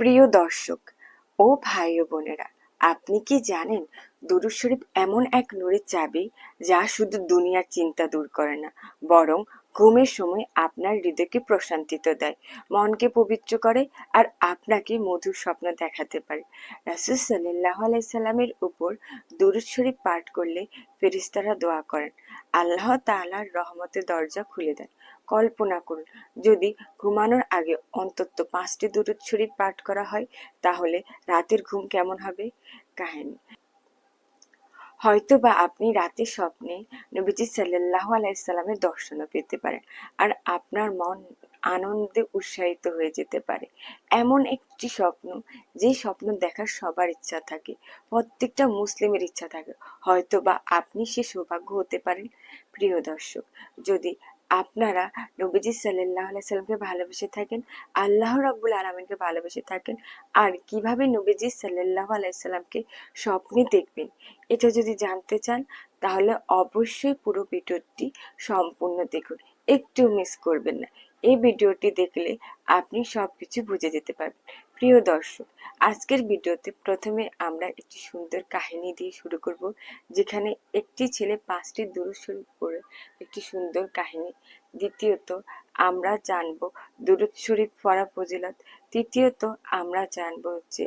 প্রিয় দর্শক ও ভাই ও বোনেরা, আপনি কি জানেন দুরূদ শরীফ এমন এক নূরের চাবি যা শুধু দুনিয়ার চিন্তা দূর করে না, বরং ঘুমের সময় আপনার হৃদয়কে প্রশান্তিত দেয়, মনকে পবিত্র করে আর আপনাকে মধুর স্বপ্ন দেখাতে পারে। রাসুল সাল্লাহ আলাইসাল্লামের উপর দুরূদ শরীফ পাঠ করলে ফেরিস্তারা দোয়া করেন, আল্লাহ তাআলার রহমতের দরজা খুলে দেন। কল্পনা করুন। যদি ঘুমানোর আগে অন্তত পাঁচটি দুরূদ শরীফ পাঠ করা হয়, তাহলে রাতের ঘুম কেমন হবে? কাহিনী। হয়তো বা আপনি রাতে স্বপ্নে নবীজি সাল্লাহ আলাইসাল্লামের দর্শনও পেতে পারেন আর আপনার মন আনন্দে উৎসাহিত হয়ে যেতে পারে। এমন একটি স্বপ্ন, যে স্বপ্ন দেখার সবার ইচ্ছা থাকে, প্রত্যেকটা মুসলিমের ইচ্ছা থাকে। হয়তো বা আপনি সে সৌভাগ্য হতে পারেন। প্রিয় দর্শক, যদি আপনারা নবীজি সাল্লাহ সাল্লামকে ভালোবেসে থাকেন, আল্লাহ রাব্বুল আলমিনকে ভালোবেসে থাকেন। আর কীভাবে নবীজি সাল্লাহ আলাইসাল্লামকে স্বপ্নে দেখবেন, এটা যদি জানতে চান, তাহলে অবশ্যই পুরো ভিডিওটি সম্পূর্ণ দেখুন। একটু মিস করবেন না। এই ভিডিওটি দেখলে আপনি সব কিছু বুঝে যেতে পারবেন। প্রিয় দর্শক, আজকের ভিডিওতে প্রথমে আমরা একটি সুন্দর কাহিনী দিয়ে শুরু করব, যেখানে একটি ছেলে পাঁচটি দুরুদ পড়ে। একটি সুন্দর কাহিনী। দ্বিতীয়ত, আমরা জানব দুরুদ শরীফ পড়া ফজিলত। তৃতীয়ত, আমরা জানব যে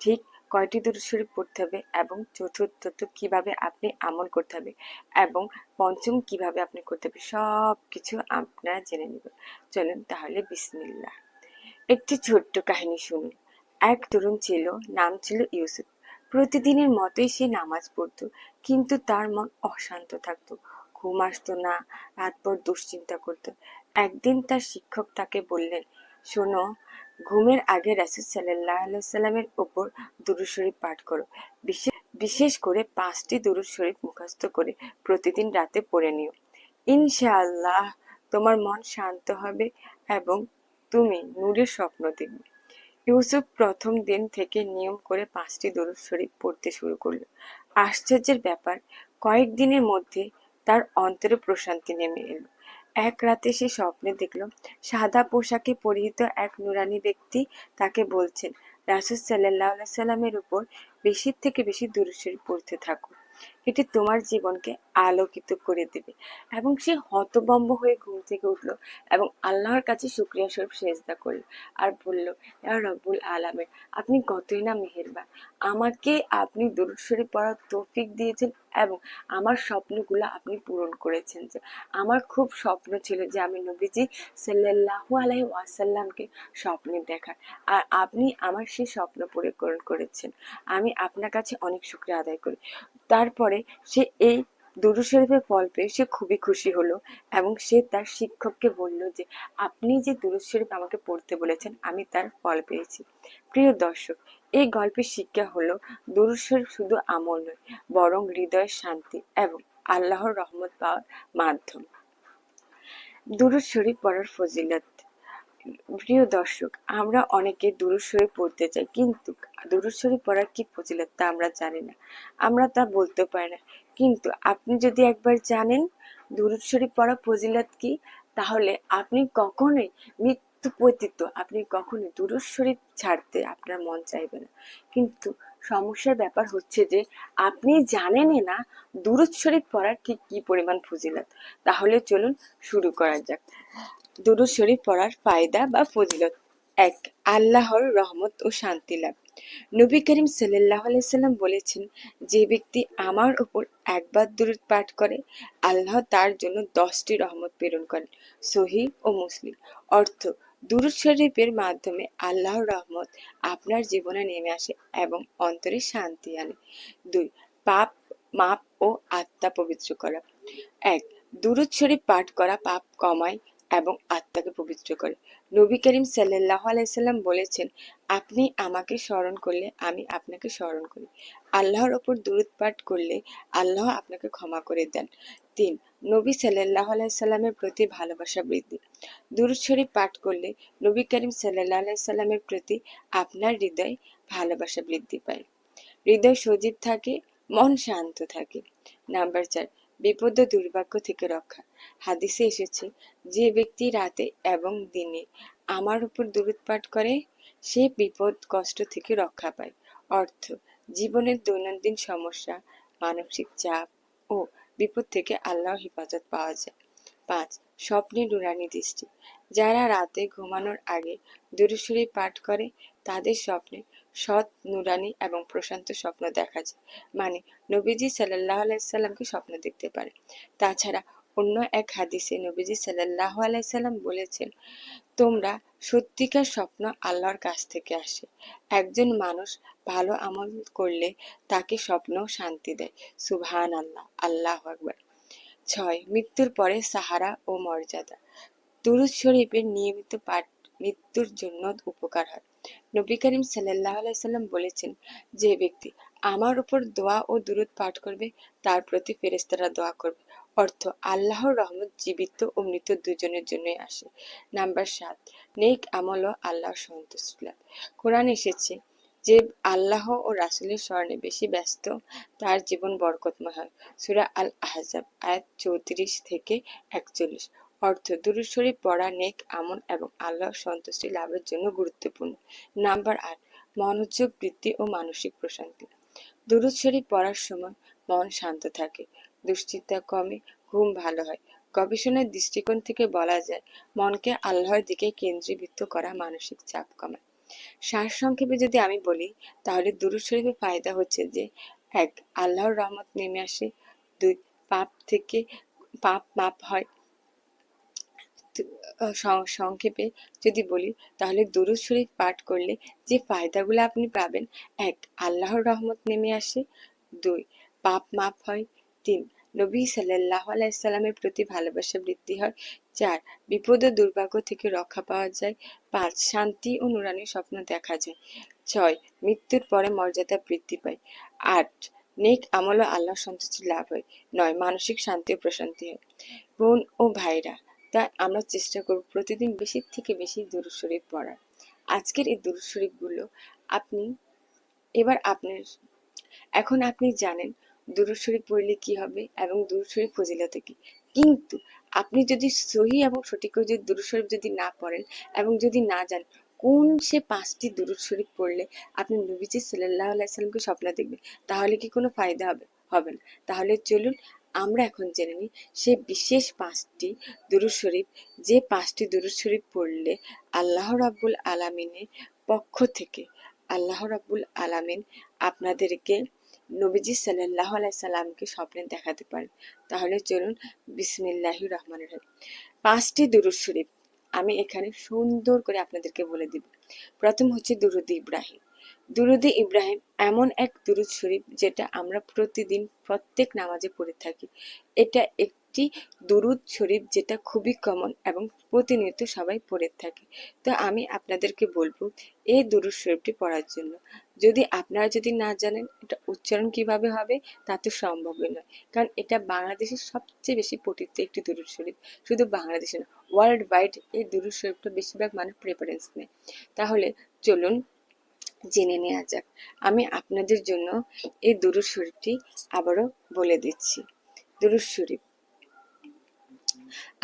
ঠিক কয়টি দুরুদ শরীফ পড়তে হবে এবং চতুর্থত, কীভাবে আপনি আমল করতে হবে এবং পঞ্চম, কীভাবে আপনি করতে হবে সব কিছু আপনারা জেনে নেবেন। চলুন তাহলে বিসমিল্লাহ। একটি ছোট্ট কাহিনী শুনুন এক তরুণ ছিল, নাম ছিল ইউসুফ। প্রতিদিনের মতোই সে নামাজ পড়তো, কিন্তু তার মন অশান্ত থাকতো। ঘুম আসতো না রাতভর দুশ্চিন্তা করতো। একদিন তার শিক্ষক তাকে বললেন, শোনো, ঘুমের আগে রাসুল সাল্লাহ সাল্লামের ওপর দুরুদ শরীফ পাঠ করো। বিশেষ বিশেষ করে পাঁচটি দুরুদ শরীফ মুখস্থ করে প্রতিদিন রাতে পড়ে নিও। ইনশাআল্লাহ তোমার মন শান্ত হবে এবং তুমি নূরের স্বপ্ন দেখবে। ইউসুফ প্রথম দিন থেকে নিয়ম করে পাঁচটি দরুদ শরীফ পড়তে শুরু করল। আশ্চর্যের ব্যাপার কয়েকদিনের মধ্যে তার অন্তরে প্রশান্তি নেমে এলো। এক রাতে সে স্বপ্নে দেখল, সাদা পোশাকে পরিহিত এক নুরানি ব্যক্তি তাকে বলছেন, রাসুল সাল্লাহ সাল্লামের উপর বেশি থেকে বেশি দূরত শরীফ পড়তে থাকো। এটি তোমার জীবনকে আলোকিত করে দেবে। এবং সে হতবম্ব হয়ে ঘুম থেকে উঠল এবং আল্লাহর কাছে শুক্রিয়া স্বরূপ সেজদা করল আর বলল রব্বুল আলামের আপনি কতই না মেহেরবান। আমাকে আপনি দরুদ পড়ার তৌফিক দিয়েছেন এবং আমার স্বপ্নগুলো আপনি পূরণ করেছেন যে, আমার খুব স্বপ্ন ছিল যে আমি নবীজি সাল্লাহু আলাহি ওয়াসাল্লামকে স্বপ্নে দেখার। আর আপনি আমার সেই স্বপ্ন পূরণ করেছেন। আমি আপনার কাছে অনেক শুক্রিয়া আদায় করি। তারপরে সে এই দুরু শরীফের ফল পেয়ে সে খুবই খুশি হলো এবং সে তার শিক্ষককে বলল যে, আপনি যে দুরুদ শরীফ আমাকে পড়তে বলেছেন, আমি তার ফল পেয়েছি। প্রিয় দর্শক, এই গল্পের শিক্ষা হলো দুরুদ শরীফ শুধু আমল নয়, বরং হৃদয়ের শান্তি এবং আল্লাহর রহমত পাওয়ার মাধ্যম। দুরুদ শরীফ পড়ার ফজিলত প্রিয় দর্শক, আমরা অনেকে দুরুদ শরীফ পড়তে চাই, কিন্তু দুরুদ শরীফ পড়ার কি ফজিলত তা আমরা জানি না। আমরা তা বলতে পারি না। কিন্তু আপনি যদি একবার জানেন দুরুদ শরীফ পড়া ফজিলত কি, তাহলে আপনি কখনোই মৃত্যু পতিত আপনি কখনোই দুরুদ শরীফ ছাড়তে আপনার মন চাইবে না। কিন্তু সমস্যার ব্যাপার হচ্ছে যে, আপনি জানেনই না দুরুদ শরীফ পড়ার ঠিক কি পরিমাণ ফজিলত। তাহলে চলুন শুরু করা যাক। দুরুদ শরীফ পড়ার ফায়দা বা ফজিলত। এক, আল্লাহর রহমত ও শান্তি লাভ। নবী করিম সাল্লাহ সাল্লাম বলেছেন, যে ব্যক্তি আমার উপর একবার দূরত পাঠ করে, আল্লাহ তার জন্য দশটি রহমত প্রেরণ করেন, সহি ও মুসলিম। অর্থ, দুরুদ শরীফের মাধ্যমে আল্লাহর রহমত আপনার জীবনে নেমে আসে এবং অন্তরে শান্তি আনে। দুই, পাপ মাপ ও আত্মা পবিত্র করা। এক, দুরুদ শরীফ পাঠ করা পাপ কমায় এবং আত্মাকে পবিত্র করে। নবী করিম সাল্লাহ আলাইসাল্লাম বলেছেন, আপনি আমাকে স্মরণ করলে আমি আপনাকে স্মরণ করি। আল্লাহর ওপর দূরত পাঠ করলে আল্লাহ আপনাকে ক্ষমা করে দেন। তিন, নবী সাল্লাহ আলাইসাল্লামের প্রতি ভালোবাসা বৃদ্ধি। দুরুদ শরীফ পাঠ করলে নবী করিম সাল্লাহ আলাইসাল্লামের প্রতি আপনার হৃদয় ভালোবাসা বৃদ্ধি পায়। হৃদয় সজীব থাকে, মন শান্ত থাকে। নাম্বার চার বিপদ ও দুর্ভাগ্য থেকে রক্ষা। হাদিসে এসেছে, যে ব্যক্তি রাতে এবং দিনে আমার উপর দুরুদ পাঠ করে, সে বিপদ, কষ্ট থেকে রক্ষা পায়। অর্থ, জীবনের দৈনন্দিন সমস্যা, মানসিক চাপ ও বিপদ থেকে আল্লাহ হেফাজত পাওয়া যায়। পাঁচ, স্বপ্নে নুরানি দৃষ্টি। যারা রাতে ঘুমানোর আগে দুরুশ্বরী পাঠ করে, তাদের স্বপ্নে সৎ, নুরানি এবং প্রশান্ত স্বপ্ন দেখা যায়। মানে নবীজি সাল্লাহ আলাইসাল্লামকে স্বপ্ন দেখতে পারে। তাছাড়া অন্য এক হাদিসে নবীজি সাল্লাহ আলাইসাল্লাম বলেছেন, তোমরা সত্যিকার স্বপ্ন আল্লাহর কাছ থেকে আসে। একজন মানুষ ভালো আমল করলে তাকে স্বপ্ন শান্তি দেয়। সুবহান আল্লাহ আল্লাহ আকবার। ছয়, মৃত্যুর পরে সাহারা ও মর্যাদা। দুরুদ শরীফের নিয়মিত পাঠ মৃত্যুর জন্য উপকার হয়। নবী করিম সাল্লাহ আলাইসাল্লাম বলেছেন, যে ব্যক্তি আমার উপর দোয়া ও দুরুদ পাঠ করবে, তার প্রতি ফেরেস্তারা দোয়া করবে। অর্থ, আল্লাহর রহমত জীবিত ও মৃত দুজনের জন্যই আসে। নাম্বার সাত, নেক আমল ও আল্লাহর সন্তুষ্টি লাভ। কোরআন এসেছে যে আল্লাহ ও রাসুলের স্মরণে বেশি ব্যস্ত, তার জীবন বরকতময় হয়। সুরা আল আহজাব আয়াত চৌত্রিশ থেকে একচল্লিশ। অর্থ দুরুদ শরীফ পড়া, নেক আমল এবং আল্লাহর সন্তুষ্টি লাভের জন্য গুরুত্বপূর্ণ। নাম্বার আট, মনোযোগ বৃদ্ধি ও মানসিক প্রশান্তি। দুরুদ শরীফ পড়ার সময় মন শান্ত থাকে, দুশ্চিন্তা কমে, ঘুম ভালো হয়। গবেষণার দৃষ্টিকোণ থেকে বলা যায়, মনকে আল্লাহর দিকে কেন্দ্রীভূত করা মানসিক চাপ কমায়। সারসংক্ষেপে যদি আমি বলি, তাহলে দুরুদ শরীফের ফায়দা হচ্ছে যে, এক, আল্লাহর রহমত নেমে আসে, দুই, পাপ থেকে পাপ মাপ হয়। সংক্ষেপে যদি বলি, তাহলে দুরুদ শরীফ পাঠ করলে যে ফায়দাগুলো আপনি পাবেন, এক, আল্লাহর রহমত নেমে আসে, দুই, পাপ মাপ হয়, তিন, নবী সাল্লাহ আলাইসাল্লামের প্রতি ভালোবাসা বৃদ্ধি হয়, চার, বিপদ ও দুর্ভাগ্য থেকে রক্ষা পাওয়া যায়, পাঁচ, শান্তি ও নুরানি স্বপ্ন দেখা যায়, ছয়, মৃত্যুর পরে মর্যাদা বৃদ্ধি পায়, আট, নেক আমল ও আল্লাহ সন্তুষ্টি লাভ হয়, নয়, মানসিক শান্তি ও প্রশান্তি হয়। বোন ও ভাইরা তাই আমরা চেষ্টা করব প্রতিদিন বেশি থেকে বেশি দুরুদ শরীফ পড়ার। আজকের এই দুরুদ শরীফগুলো আপনি, এবার আপনার, এখন আপনি জানেন দুরুদ শরীফ পড়লে কি হবে এবং দুরুদ শরীফ ফজিলতে কি। কিন্তু আপনি যদি সহি এবং সঠিক করে যদি দুরুদ শরীফ যদি না পড়েন এবং যদি না জানেন কোন সে পাঁচটি দুরুদ শরীফ পড়লে আপনি নবীজি সাল্লাহ আলাইসাল্লামকে স্বপ্ন দেখবেন, তাহলে কি কোনো ফায়দা হবে? হবে না। তাহলে চলুন আমরা এখন জেনে নিই সে বিশেষ পাঁচটি দুরুদ শরীফ। যে পাঁচটি দুরুদ শরীফ পড়লে আল্লাহ রাব্বুল আলামিনের পক্ষ থেকে, আল্লাহ রাব্বুল আলামিন আপনাদেরকে নবীজি সাল্লাহ সাল্লামকে স্বপ্নে দেখাতে পারেন। তাহলে চলুন বিসমিল্লাহি রহমান রহিম। পাঁচটি দুরুদ শরীফ আমি এখানে সুন্দর করে আপনাদেরকে বলে দিব। প্রথম হচ্ছে দুরুদ ইব্রাহিম। দুরুদ ইব্রাহিম এমন এক দুরুদ শরীফ যেটা আমরা প্রতিদিন প্রত্যেক নামাজে পড়ে থাকি। এটা একটি দুরুদ শরীফ যেটা খুবই কমন এবং প্রতিনিয়ত সবাই পড়ে থাকে। তো আমি আপনাদেরকে বলব, এই দুরুদ শরীফটি পড়ার জন্য। যদি আপনারা যদি না জানেন এটা উচ্চারণ কীভাবে হবে, তা তো সম্ভবই নয়। কারণ এটা বাংলাদেশের সবচেয়ে বেশি পঠিত একটি দুরুদ শরীফ। শুধু বাংলাদেশে না ওয়ার্ল্ড ওয়াইড এই দুরুদ শরীফটা বেশিরভাগ মানুষ প্রেফারেন্স নেয়। তাহলে চলুন জেনে নেওয়া যাক। আমি আপনাদের জন্য এই দুরুদ শরীফটি আবারও বলে দিচ্ছি। দুরুদ শরীফ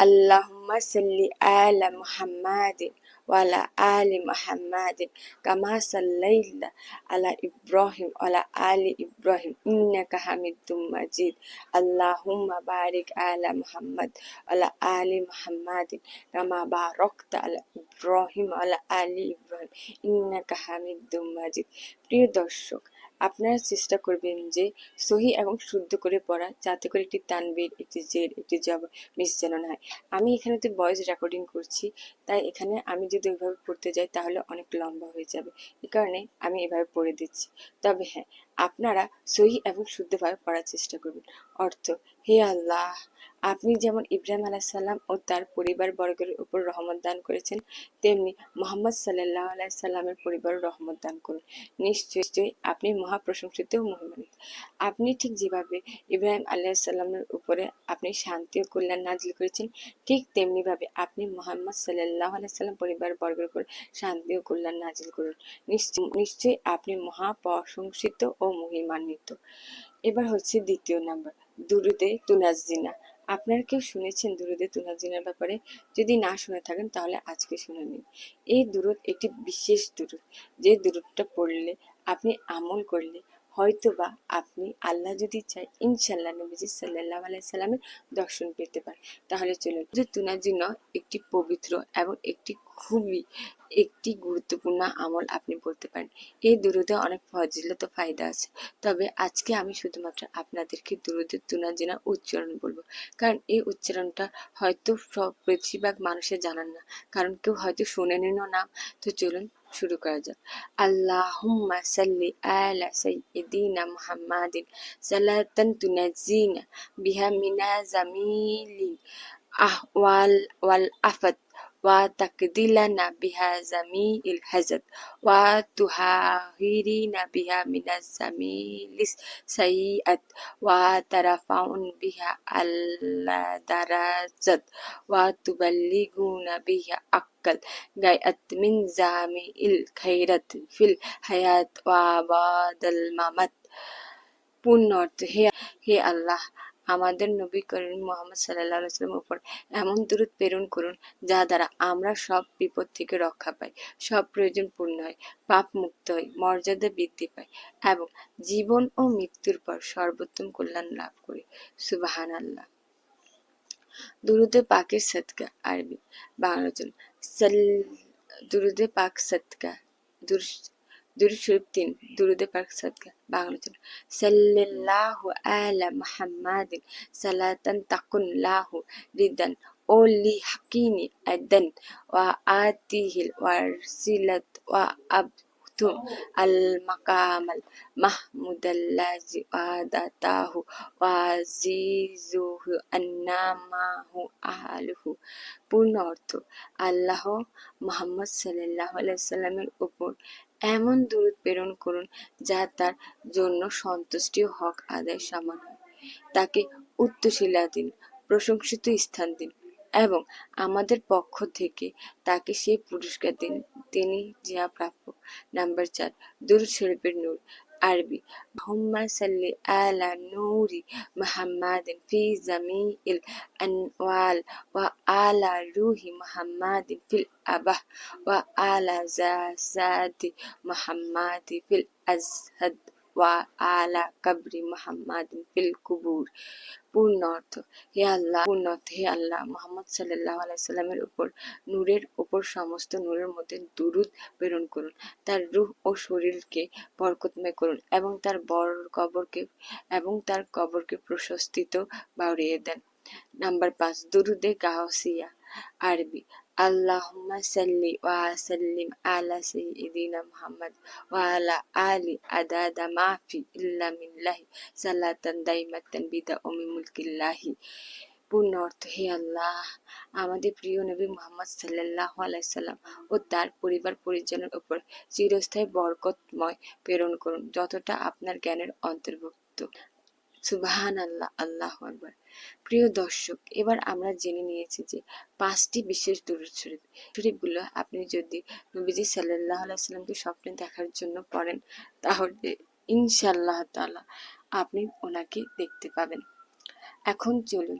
আল্লাহুম্মা সাল্লি আলা মুহাম্মাদিন ওয়ালা আলি মাহমাদিন কামা সাল্লাইল্লা আলা ইব্রাহিম ওয়ালা আলি ইব্রাহিম ইন্নাকা হামিদুম মাজিদ আল্লাহুম্মা বারিক আলা মুহাম্মদ ওয়ালা আলি মুহাম্মাদিন কামা বারাকতা আলা ইব্রাহিম ওয়ালা আলি ইব্রাহিম ইন্নাকা হামিদুম মাজিদ প্রিয় দর্শক আপনারা চেষ্টা করবেন যে সহি এবং শুদ্ধ করে পড়া, যাতে করে একটি তানবীর, একটি জের, একটি জব মিস যেন না হয়। আমি এখানে তো ভয়েস রেকর্ডিং করছি, তাই এখানে আমি যদি ওইভাবে পড়তে যাই, তাহলে অনেক লম্বা হয়ে যাবে। এ কারণে আমি এভাবে পড়ে দিচ্ছি। তবে হ্যাঁ আপনারা সহি এবং শুদ্ধভাবে পড়ার চেষ্টা করবেন। অর্থ, হে আল্লাহ! আপনি যেমন ইব্রাহিম আলাইসাল্লাম ও তার পরিবার বর্গের উপর রহমত দান করেছেন, তেমনি মোহাম্মদ সাল্লাহ আলাইসাল্লামের পরিবার রহমত দান করুন। নিশ্চয়ই আপনি মহাপ্রশংসিত ও মহিমান্বিত। আপনি ঠিক যেভাবে ইব্রাহিম আলাইসাল্লামের উপরে আপনি শান্তি ও কল্যাণ নাজিল করেছেন, ঠিক তেমনিভাবে আপনি মোহাম্মদ সাল্লাহ আলাইসাল্লাম পরিবার বর্গের উপর শান্তি ও কল্যাণ নাজিল করুন। নিশ্চয় নিশ্চয়ই আপনি মহাপ্রশংসিত ও মহিমান্বিত। এবার হচ্ছে দ্বিতীয় নাম্বার, দুরুদে তুনাজিনা আপনারা কেউ শুনেছেন দুরুদে তুনাজিনের ব্যাপারে? যদি না শুনে থাকেন, তাহলে আজকে শুনে নিন। এই দুরুদ একটি বিশেষ দুরুদ। যে দুরুদটা পড়লে আপনি আমল করলে হয়তোবা আপনি আল্লাহ যদি চায়, ইনশাল্লাহ নবীজি সাল্লাহ আলাইসাল্লামের দর্শন পেতে পারেন। তাহলে চলুন, যে জন্য একটি পবিত্র এবং একটি খুবই, একটি গুরুত্বপূর্ণ আমল আপনি বলতে পারেন। এই দুরুদে অনেক ফজিলত ফায়দা আছে। তবে আজকে আমি শুধুমাত্র আপনাদেরকে দুরুদের তুনাজিনা উচ্চারণ বলব। কারণ এই উচ্চারণটা হয়তো সব বেশিরভাগ মানুষের জানান না। কারণ কেউ হয়তো শোনেনও না। তো চলুন শুরু করা যাক আল্লাহুম্মা সাল্লি আলা সাইয়্যিদিনা মুহাম্মাদিন সালাতান তুনাজ্জিনা বিহা মিনা জামিলিল আহওয়াল ওয়াল আফাত وتقدلنا بها جميع الحزن وتهاهرنا بها من الزميل السيئات وترفعن بها الدرجات وتبلغنا بها أقل غاية من جميع الخيرات في الحياة وبعد الممات পূর্ণ অর্থ হে হে আল্লাহ আমাদের নবী করিম মোহাম্মদ সাল্লাহ সাল্লামের উপর এমন দূরত প্রেরণ করুন যা দ্বারা আমরা সব বিপদ থেকে রক্ষা পাই, সব প্রয়োজন পূর্ণ হয়, পাপ মুক্ত হই, মর্যাদা বৃদ্ধি পাই এবং জীবন ও মৃত্যুর পর সর্বোত্তম কল্যাণ লাভ করি। সুবাহান আল্লাহ দুরুদে পাকের সৎকা আরবি, বাংলা সাল, দুরুদে পাক সৎকা দুর দুরুদ শরীফ তিন, দুরুদে পাক সৎকা বাংলা জন সাল্লাল্লাহু আলা মুহাম্মাদিন, সালাতান তাকুন লাহু রিদান ও লি হাকিনি আদান, ওয়া আতিহিল ওয়ারসিলাত ওয়া আবতুম আল মাকামাল মাহমুদাল্লাজি ওয়াদাতাহু ওয়াজিজুহু আন্নামাহু আহলুহু। পূর্ণ অর্থ, আল্লাহ মোহাম্মদ সাল্লাহ আলাইসাল্লামের উপর এমন দূরত প্রেরণ করুন যা তার জন্য সন্তুষ্টি ও হক আদায় সমান হয়। তাকে উত্তশিলা দিন, প্রশংসিত স্থান দিন এবং আমাদের পক্ষ থেকে তাকে সেই পুরস্কার দিন। তিনি যা প্রাপ্য। নাম্বার চার দুরুদ শিল্পের নূর। আরবি হুম্মা সাল্লি আলা নূরি মুহাম্মাদিন ফি জামিইল আনওয়াল ওয়া আলা রুহি মুহাম্মাদিন ফিল আবাহ ওয়া আলা জাসাদি মুহাম্মাদি ফিল আজহাদ আলা কবরি মুহাম্মাদিন ফিল কুবুর। পূর্ণ অর্থ, হে আল্লাহ, পূর্ণ অর্থ, হে আল্লাহ, মোহাম্মদ সাল্লাহ আলাইসাল্লামের উপর, নূরের সমস্ত নূরের মধ্যে দুরুদ প্রেরণ করুন। তার রূহ ও শরীরকে বরকতময় করুন এবং তার বর কবরকে এবং তার কবরকে প্রশস্তিত বাড়িয়ে দেন। নাম্বার পাঁচ, দুরুদে গাহসিয়া আরবি আল্লাহুম্মা সাল্লি ওয়া সাল্লিম আলা সাইয়্যিদিনা মুহাম্মদ ওয়া আলা আলি আদাদা মা ফি ইল্লামিল্লাহি সালাতান দাইমাতান বিদা উমি মুলকিল্লাহি পূর্ণ অর্থ হে আল্লাহ, আমাদের প্রিয় নবী মোহাম্মদ সাল্লাহ আলাইসাল্লাম ও তার পরিবার পরিজনের উপর চিরস্থায়ী বরকতময় প্রেরণ করুন, যতটা আপনার জ্ঞানের অন্তর্ভুক্ত। সুবাহান আল্লাহ আল্লাহ আকবার। প্রিয় দর্শক, এবার আমরা জেনে নিয়েছি যে পাঁচটি বিশেষ দুরুদ শরীফ। শরীফগুলো আপনি যদি নবীজি সাল্লাহ আলাইসাল্লামকে স্বপ্নে দেখার জন্য পড়েন, তাহলে ইনশাল্লাহ তাআলা আপনি ওনাকে দেখতে পাবেন। এখন চলুন,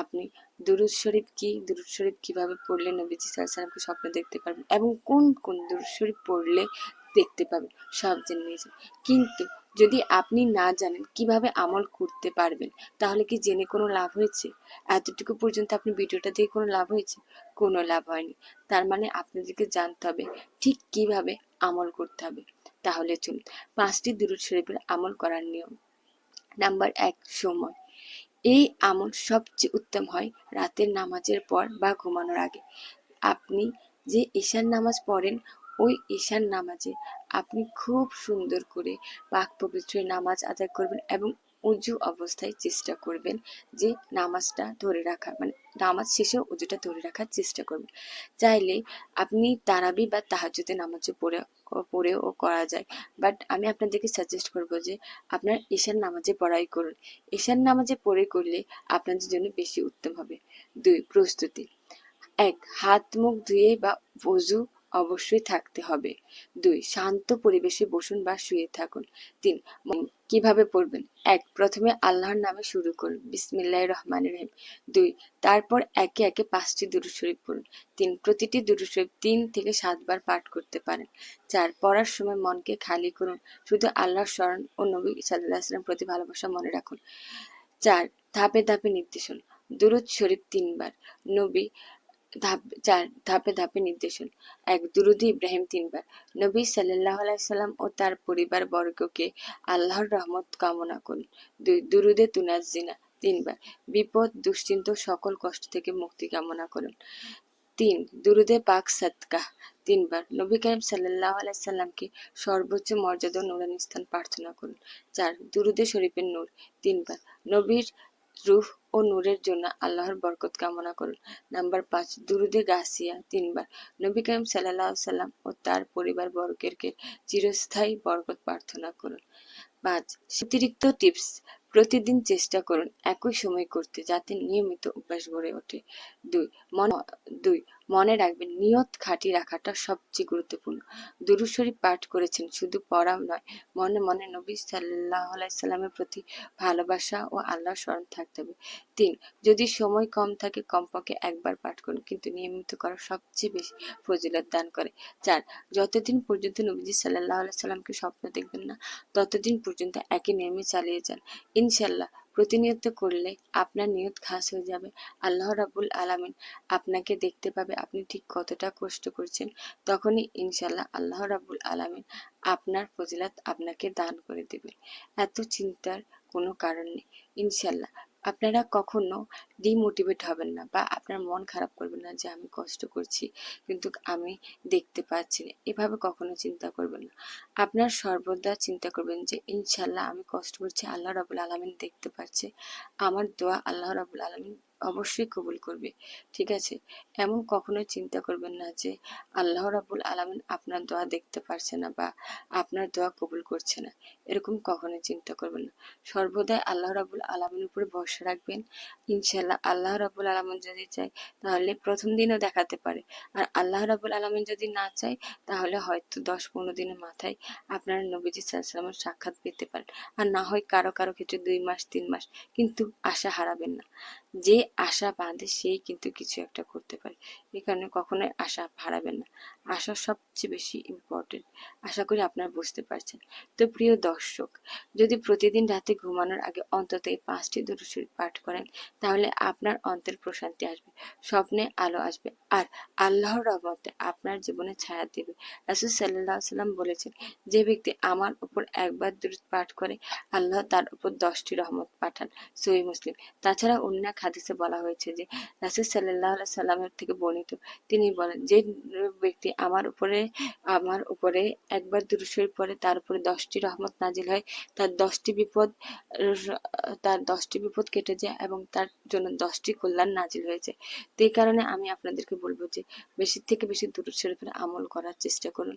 আপনি দুরুদ শরীফ কি, দুরুদ শরীফ কীভাবে পড়লে নবীজি সাল্লামকে স্বপ্ন দেখতে পারবেন এবং কোন কোন দুরুদ শরীফ পড়লে দেখতে পাবেন, সব জেনে নিয়েছেন কিন্তু যদি আপনি না জানেন কীভাবে আমল করতে পারবেন, তাহলে কি জেনে কোনো লাভ হয়েছে? এতটুকু পর্যন্ত আপনি ভিডিওটা দিয়ে কোনো লাভ হয়েছে? কোনো লাভ হয়নি। তার মানে আপনাদেরকে জানতে হবে ঠিক কীভাবে আমল করতে হবে। তাহলে চলুন, পাঁচটি দুরুদ শরীফের আমল করার নিয়ম। নাম্বার এক, সময়। এই আমল সবচেয়ে উত্তম হয় রাতের নামাজের পর বা ঘুমানোর আগে। আপনি যে ঈশান নামাজ পড়েন ওই ঈশান নামাজে। আপনি খুব সুন্দর করে পাক পবিত্র নামাজ আদায় করবেন এবং উজু অবস্থায় চেষ্টা করবেন যে নামাজটা ধরে রাখা মানে নামাজ শেষে উজুটা ধরে রাখার চেষ্টা করবেন। চাইলে আপনি তারাবি বা তাহাজুতে নামাজও পড়ে, পড়েও করা যায়। বাট আমি আপনাদেরকে সাজেস্ট করব যে আপনার ঈশান নামাজে পড়াই করুন। ঈশান নামাজে পড়ে করলে আপনাদের জন্য বেশি উত্তম হবে। দুই, প্রস্তুতি। এক হাত মুখ ধুয়ে বা অজু অবশ্যই থাকতে হবে। দুই, শান্ত পরিবেশে বসুন বা শুয়ে থাকুন। তিন কীভাবে পড়বেন? এক, প্রথমে আল্লাহর নামে শুরু করুন। বিসমিল্লাহ রহমান রহিম। দুই, তারপর একে একে পাঁচটি দুরূদ শরীফ পড়ুন। তিন, প্রতিটি দুরূদ শরীফ তিন থেকে সাতবার পাঠ করতে পারেন। চার, পড়ার সময় মনকে খালি করুন। শুধু আল্লাহর স্মরণ ও নবী সাল্লাহ সাল্লাম প্রতি ভালোবাসা মনে রাখুন। চার, ধাপে ধাপে নির্দেশন। দুরুদ শরীফ তিনবার। নবী ধাপ ধাপে নির্দেশন। এক দুরুদি ইব্রাহিম তিনবার। নবী সাল্লাহ আলাইসাল্লাম ও তার পরিবার বর্গকে আল্লাহর রহমত কামনা করুন। দুই দুরুদে তুনাজিনা তিনবার। বিপদ, দুশ্চিন্ত সকল কষ্ট থেকে মুক্তি কামনা করুন। তিন দুরুদে পাক সৎকা তিনবার। নবী করিম সাল্লাহ আলাইসাল্লামকে সর্বোচ্চ মর্যাদা নুরানি স্থান প্রার্থনা করুন। চার দুরুদে শরীফের নূর তিনবার। নবীর রূহ ও নূরের জন্য আল্লাহর বরকত কামনা করুন নাম্বার পাঁচ, দুরুদে গাছিয়া তিনবার। নবী করিম সাল্লাহ সাল্লাম ও তার পরিবার বর্গের চিরস্থায়ী বরকত প্রার্থনা করুন। পাঁচ, অতিরিক্ত টিপস। প্রতিদিন চেষ্টা করুন একই সময় করতে যাতে নিয়মিত অভ্যাস গড়ে ওঠে। দুই, মন, দুই মনে রাখবেন, নিয়ত খাঁটি রাখাটা সবচেয়ে গুরুত্বপূর্ণ। শরীফ পাঠ করেছেন, শুধু পড়া নয়, মনে মনে নবী সাল্লাহ সাল্লামের প্রতি ভালোবাসা ও আল্লাহ স্মরণ থাকতে হবে। তিন, যদি সময় কম থাকে, কমপক্ষে একবার পাঠ করুন, কিন্তু নিয়মিত করা সবচেয়ে বেশি ফজিলত দান করে। চার, যতদিন পর্যন্ত নবীজি সাল্লাহ সাল্লামকে স্বপ্ন দেখবেন না, ততদিন পর্যন্ত একই নিয়মে চালিয়ে যান। ইনশাল্লাহ প্রতিনিয়ত করলে আপনার নিয়ত খাস হয়ে যাবে। আল্লাহ রাবুল আলামিন আপনাকে দেখতে পাবে, আপনি ঠিক কতটা কষ্ট করছেন। তখনই ইনশাল্লাহ আল্লাহ রাবুল আলামিন আপনার ফজিলাত আপনাকে দান করে দেবে। এত চিন্তার কোনো কারণ নেই। ইনশাল্লাহ আপনারা কখনো ডিমোটিভেট হবেন না বা আপনার মন খারাপ করবেন না যে আমি কষ্ট করছি, কিন্তু আমি দেখতে পাচ্ছি না। এভাবে কখনো চিন্তা করবেন না। আপনার সর্বদা চিন্তা করবেন যে, ইনশাল্লাহ আমি কষ্ট করছি, আল্লাহ রাবুল আলমিন দেখতে পাচ্ছে। আমার দোয়া আল্লাহ রাবুল আলমিন অবশ্যই কবুল করবে। ঠিক আছে? এমন কখনো চিন্তা করবেন না যে, আল্লাহ রাবুল আলমিন আপনার দোয়া দেখতে পারছে না বা আপনার দোয়া কবুল করছে না। এরকম কখনো চিন্তা করবেন না। সর্বদাই আল্লাহ রাবুল আলমিনের উপরে ভরসা রাখবেন। ইনশাল্লাহ আল্লাহ রাবুল আলমিন যদি চাই তাহলে প্রথম দিনও দেখাতে পারে। আর আল্লাহ রাবুল আলমিন যদি না চায়, তাহলে হয়তো দশ পনেরো দিনের মাথায় আপনারা নবীজি সাল্লামের সাক্ষাৎ পেতে পারেন। আর না হয় কারও কারও ক্ষেত্রে দুই মাস, তিন মাস, কিন্তু আশা হারাবেন না। যে আশা বাঁধে সেই কিন্তু কিছু একটা করতে পারে। এই কারণে কখনোই আশা হারাবেন না। আশা সবচেয়ে বেশি ইম্পর্টেন্ট আশা করি আপনারা বুঝতে পারছেন। তো প্রিয় দর্শক, যদি প্রতিদিন রাতে ঘুমানোর আগে অন্তত এই পাঁচটি দুরূদ পাঠ করেন, তাহলে আপনার অন্তের প্রশান্তি আসবে, স্বপ্নে আলো আসবে, আর আল্লাহর রহমতে আপনার জীবনে ছায়া দেবে। রাসুল সাল্লাহ সাল্লাম বলেছেন, যে ব্যক্তি আমার উপর একবার দূরত পাঠ করে, আল্লাহ তার উপর দশটি রহমত পাঠান। সহি মুসলিম। তাছাড়া অন্য হাদিসে বলা হয়েছে যে, রাসুল সাল্লাহ সাল্লামের থেকে বর্ণিত। তিনি বলেন, যে ব্যক্তি আমার উপরে আমার উপরে একবার দুরুশরীফ পরে তার উপরে দশটি রহমত নাজিল হয়, তার দশটি বিপদ, তার দশটি বিপদ কেটে যায় এবং তার জন্য দশটি কল্যাণ নাজিল হয়েছে। তো এই কারণে আমি আপনাদেরকে বলব যে, বেশি থেকে বেশি দুরুদ শরীফের আমল করার চেষ্টা করুন।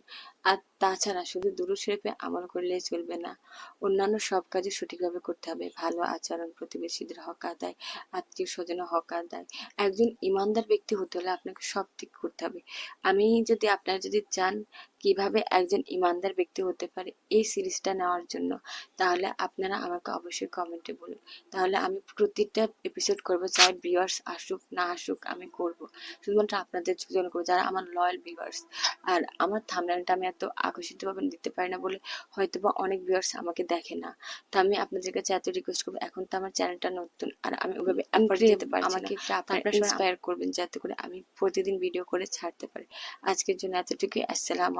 আর তাছাড়া শুধু দুরুদ শরীফে আমল করলেই চলবে না, অন্যান্য সব কাজে সঠিকভাবে করতে হবে। ভালো আচরণ, প্রতিবেশীদের হক আদায় আত্মীয় স্বজন হক আদায়। একজন ইমানদার ব্যক্তি হতে হলে আপনাকে সব ঠিক করতে হবে। আমি যদি আপনারা যদি চান কীভাবে একজন ইমানদার ব্যক্তি হতে পারে এই সিরিজটা নেওয়ার জন্য তাহলে আপনারা আমাকে অবশ্যই কমেন্টে বলুন। তাহলে আমি প্রতিটা এপিসোড করব চাই ভিউয়ার্স আসুক না আসুক আমি করব। শুধুমাত্র আপনাদের জন্য করব যারা আমার লয়াল ভিউয়ার্স আর আমার থামলাইনটা আমি এত আকর্ষিতভাবে দিতে পারি না বলে হয়তো বা অনেক ভিউয়ার্স আমাকে দেখে না। তো আমি আপনাদের কাছে এত রিকোয়েস্ট করব এখন তো আমার চ্যানেলটা নতুন আর আমি পারছি আমাকে আপনারা ইন্সপায়ার করবেন যাতে করে আমি প্রতিদিন ভিডিও করে ছাড়তে পারি। আজকের জন্য এতটুকুই আসসালামু